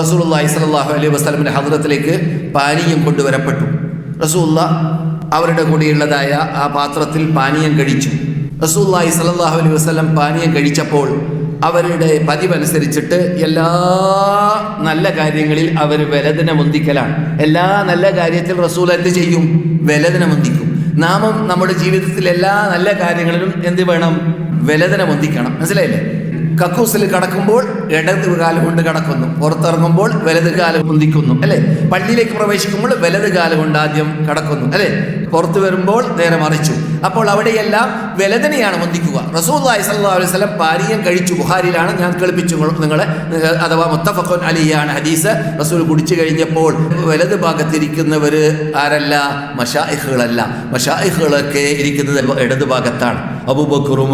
റസൂലുള്ളാഹി ഇസ്ലാഹു അലൈഹി വസ്ലമിന്റെ ഹദ്രത്തിലേക്ക് പാനീയം കൊണ്ടുവരപ്പെട്ടു. റസൂല്ല അവരുടെ കൂടെയുള്ളതായ ആ പാത്രത്തിൽ പാനീയം കഴിച്ചു. റസൂല്ലായി സല്ലല്ലാഹു അലൈഹി വസ്ലം പാനീയം കഴിച്ചപ്പോൾ അവരുടെ പതിവനുസരിച്ചിട്ട് എല്ലാ നല്ല കാര്യങ്ങളിൽ അവർ വലതിനെ മുന്തിക്കലാണ്. എല്ലാ നല്ല കാര്യത്തിൽ റസൂൽ എന്ത് ചെയ്യും? വലതിനെ മുന്തിക്കും. നാമം നമ്മുടെ ജീവിതത്തിൽ എല്ലാ നല്ല കാര്യങ്ങളിലും എന്ത് വേണം? വലതിനെ മുന്തിക്കണം. മനസ്സിലായില്ലേ? കക്കൂസിൽ കടക്കുമ്പോൾ ഇടത് കാലം കൊണ്ട് കടക്കുന്നു. പുറത്തിറങ്ങുമ്പോൾ വലത് കാലം മുന്തിക്കുന്നു അല്ലെ? പള്ളിയിലേക്ക് പ്രവേശിക്കുമ്പോൾ വലത് കാലം കൊണ്ട് ആദ്യം കടക്കുന്നു. അല്ലെ? പുറത്തു വരുമ്പോൾ നേരെ മറിച്ചു. അപ്പോൾ അവിടെയെല്ലാം വലതിനെയാണ് മുന്തിക്കുക റസൂല്ലായി സല്ലാ അലൈഹി പാനീയം കഴിച്ചു. ബുഹാരിയിലാണ് ഞാൻ കേൾപ്പിച്ചു നിങ്ങളെ അഥവാ മുത്തഫഖുൻ അലിയാണ് ഹദീസ്. റസൂൽ കുടിച്ചു കഴിഞ്ഞപ്പോൾ വലത് ഭാഗത്തിരിക്കുന്നവർ ആരല്ല? മഷാഹുകളല്ല മഷാഹുകളൊക്കെ ഇരിക്കുന്നത് ഇടത് ഭാഗത്താണ്. അബൂബക്കറും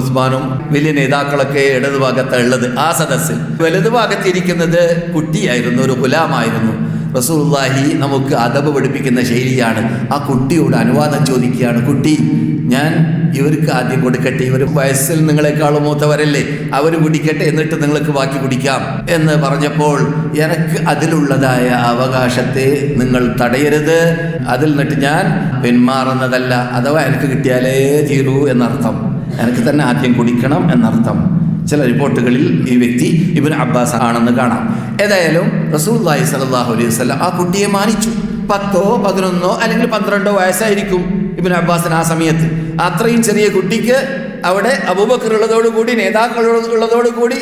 ഉസ്മാനും വലിയ നേതാക്കളൊക്കെ ഇടത് ഭാഗത്താണ് ഉള്ളത്. ആ സദസ്സിൽ വലത് ഭാഗത്തിരിക്കുന്നത് കുട്ടിയായിരുന്നു ഒരു ഗുലാമായിരുന്നു. റസൂലുള്ളാഹി നമുക്ക് അദബ് പഠിപ്പിക്കുന്ന ശൈലിയാണ്. ആ കുട്ടിയോട് അനുവാദം ചോദിക്കുകയാണ് കുട്ടി ഞാൻ ഇവർക്ക് ആദ്യം കൊടുക്കട്ടെ ഇവർ വയസ്സിൽ നിങ്ങളെക്കാളും മൂത്തവരല്ലേ അവർ കുടിക്കട്ടെ എന്നിട്ട് നിങ്ങൾക്ക് ബാക്കി കുടിക്കാം. എന്ന് പറഞ്ഞപ്പോൾ എനിക്ക് അതിലുള്ളതായ അവകാശത്തെ നിങ്ങൾ തടയരുത് അതിൽ നിന്നിട്ട് ഞാൻ പിന്മാറുന്നതല്ല അഥവാ എനിക്ക് കിട്ടിയാലേ തീരൂ എന്നർത്ഥം. എനിക്ക് തന്നെ ആദ്യം കുടിക്കണം എന്നർത്ഥം. ചില റിപ്പോർട്ടുകളിൽ ഈ വ്യക്തി ഇബിൻ അബ്ബാസ് ആണെന്ന് കാണാം. ഏതായാലും റസൂല്ലായി സലാഹു അലൈഹി വസ്ലം ആ കുട്ടിയെ മാനിച്ചു. പത്തോ പതിനൊന്നോ അല്ലെങ്കിൽ പന്ത്രണ്ടോ വയസ്സായിരിക്കും ഇബിൻ അബ്ബാസിന് ആ സമയത്ത്. അത്രയും ചെറിയ കുട്ടിക്ക് അവിടെ അബൂബക്കർ ഉള്ളതോടുകൂടി നേതാക്കൾ ഉള്ളതോടുകൂടി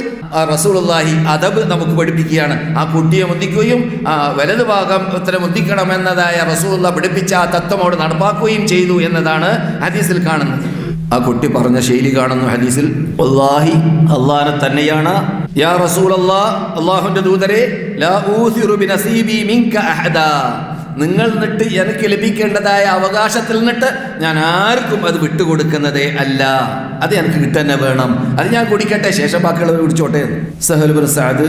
റസൂലുള്ളാഹി അദബ് നമുക്ക് പഠിപ്പിക്കുകയാണ്. ആ കുട്ടിയെ മുന്തിക്കുകയും വലത് ഭാഗം ഇത്ര മുന്തിക്കണമെന്നതായ റസൂലുള്ള പഠിപ്പിച്ച ആ തത്വം അവിടെ നടപ്പാക്കുകയും ചെയ്തു എന്നതാണ് ഹദീസിൽ കാണുന്നത്. ആ കുട്ടി പറഞ്ഞ ശൈലി കാണുന്നു ഹദീസിൽ അള്ളാഹി അള്ളാഹനെ തന്നെയാണ്. യാ റസൂൽ ദൂതരെ ബിനസീബി മിൻക അഹദാ. നിങ്ങൾ നിട്ട് എനിക്ക് ലഭിക്കേണ്ടതായ അവകാശത്തിൽ നിന്നിട്ട് ഞാൻ ആർക്കും അത് വിട്ടുകൊടുക്കുന്നതേ അല്ല. അത് എനിക്ക് കിട്ടന്നെ വേണം. അത് ഞാൻ കുടിക്കട്ടെ. ശേഷം ബാക്കിയുള്ളവർ കുടിച്ചോട്ടെ സഹൽ സാദ്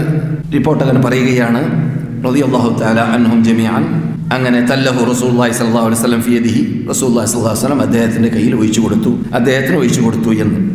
റിപ്പോർട്ടകൻ പറയുകയാണ് റളിയല്ലാഹു തആല അൻഹും ജമീഅൻ അങ്ങനെ തല്ലഹു റസൂല്ലായി സല്ലല്ലാഹു അലൈഹി വസല്ലം ഫിയദിഹി റസൂല്ലായി സല്ലല്ലാഹു അലൈഹി വസല്ലം അദ്ദേഹത്തിന്റെ കയ്യിൽ ഒഴിച്ചു കൊടുത്തു. അദ്ദേഹത്തിന് ഒഴിച്ചു കൊടുത്തു എന്ന്.